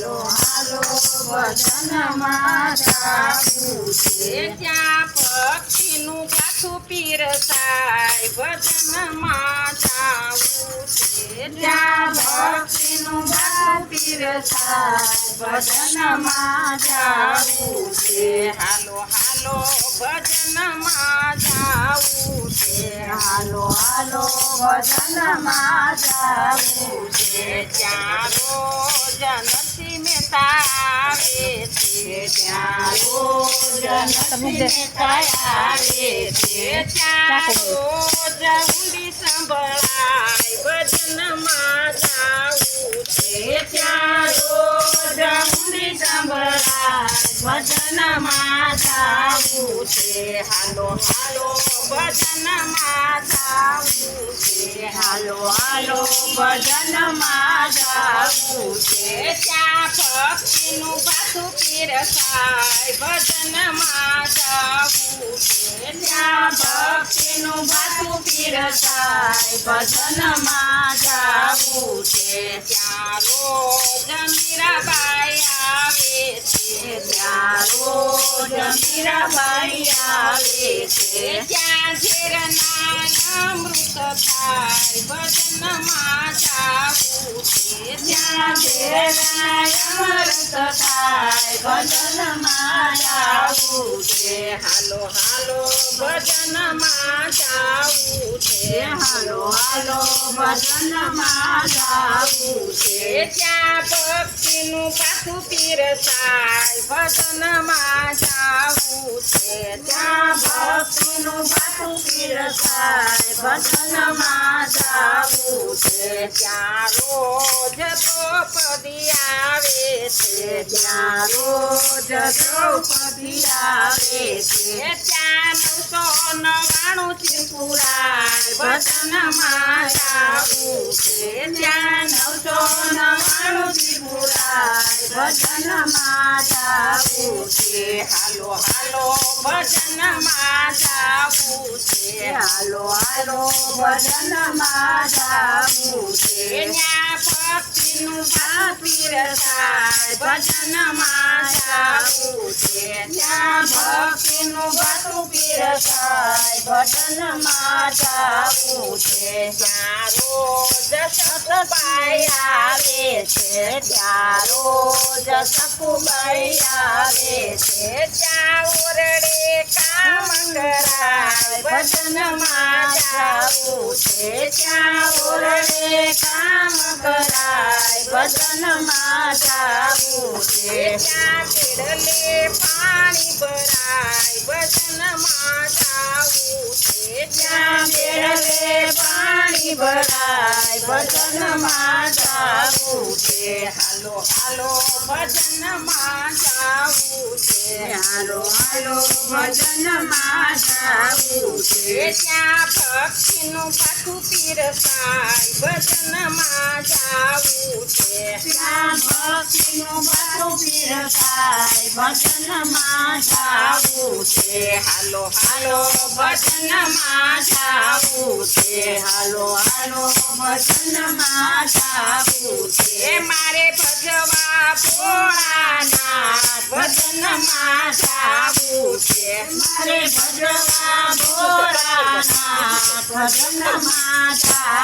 હાલો હાલો ભજનમાં જાવું છે ત્યાં પક્ષીનું ગાથું પીરસાય. ભજનમાં જાવું છે ત્યાં ભક્તિનું ગાથું પીરસાય. ભજનમાં જાવું છે. હાલો હાલો ભજનમાં જાવું છે. હાલો હાલો ભજનમાં જાવું નથી મહેતા આવે છે ત્યાં રોજ નરસિંહ છે ત્યાં રોજ ઊંડી સંભળાય ભજનમાં જાવું છે ત્યાં રોજ ઊંડી સંભળાય ભજનમાં છે હાલો હાલો ભજનમાં જાવું છે હાલો હાલો ભજનમાં જાવું છે ત્યાં ભક્તિનું પાછું પીરસાય ભજનમાં જાવું છે ત્યાં ભક્તિનું ભાતું પીરસાય ભજનમાં જાવું છે ત્યાં આવે છે, ત્યાં રોજ મીરાબાઈ આવે છે ત્યાં ઝેરના અમૃત થાય ભજનમાં જાવું છે ત્યાં ઘેરાય અમૃત થાય ભજનમાં જાવું છે હાલો હાલો ભજનમાં જાવું છે હાલો હાલો ભજનમાં જાવું છે ત્યાં ભક્તિનું પાછું પીરસાય. ભજનમાં જાવું છે. ત્યાં ભક્તિનું ભજનમાં જાવું છે ત્યાં રોજ દ્રૌપદી આવે છે ત્યાં રોજ દ્રૌપદી આવે છે ત્યાં નવસો નવાણું ત્રિપુરાય ભજનમાં જાવું છે ત્યાં નવસો નવાણું ત્રિપુરાય ભજનમાં જાવું છે હાલો હાલો ભજનમાં જાવું છે હાલો હાલો, ભજનમાં જાવું છે. ત્યાં ભક્તિનું ભાવ પીરસાય ભજનમાં જાવું છે. ત્યાં ભક્તિનું ભાતું પીરસાય ભજનમાં જાવું છે. ત્યાં રોજ સતપાઈ આવે છે, ત્યાં રોજ સકુબાઈ આવે છે. ત્યાં ભજનમાં જાવું છે, ત્યાં ઓરડે કામ કરાય. ભજનમાં જાવું છે, ત્યાં કેડલે પાણી ભરાય. ભજનમાં જાવું છે, ત્યાં મેળવે ભરાય ભજનમાં જાવું છે. હાલો હાલો, ભજનમાં જાવું છે. હાલો હાલો, ભજનમાં જાવું છે. ત્યાં ભક્તિનું પાછું પીરસાય, ભજનમાં જાવું છે. ત્યાં ભક્તિનું બારું પીરસાય, ભજનમાં જાવું છે. હાલો હાલો ભજનમાં જાવું છે. હાલો હાલો ભજનમાં જાવું છે. મારે ભજવા ભોળાના ભજનમાં જાવું છે. મારે ભજવા ભોળાનાથ ભજનમાં જાવું